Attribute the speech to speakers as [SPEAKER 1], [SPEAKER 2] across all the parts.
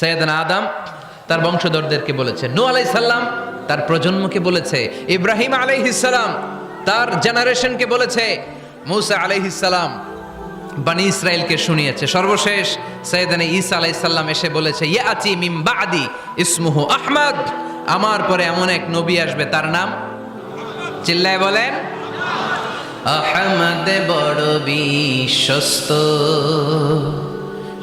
[SPEAKER 1] সৈয়দান আদম তার বংশধরদেরকে বলেছে। নু আলাই সাল্লাম তার প্রজন্মকে বলেছে। ইব্রাহিম আলাইহিসালাম তার জেনারেশনকে বলেছে। মৌসা আলাইহিসালাম বানি ইসরায়েলকে শুনিয়েছে। সর্বশেষ সৈয়দানে ঈসা আলাইসাল্লাম এসে বলেছে ইয়া আচি মিম বাদি ইসমুহু আহমদ। আমার পরে এমন এক নবী আসবে, তার নাম? চিল্লায় বলেন। আহমদ বড় বিশ্বস্ত।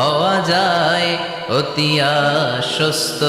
[SPEAKER 1] হওয়া যায় অতি আশ্বস্ত।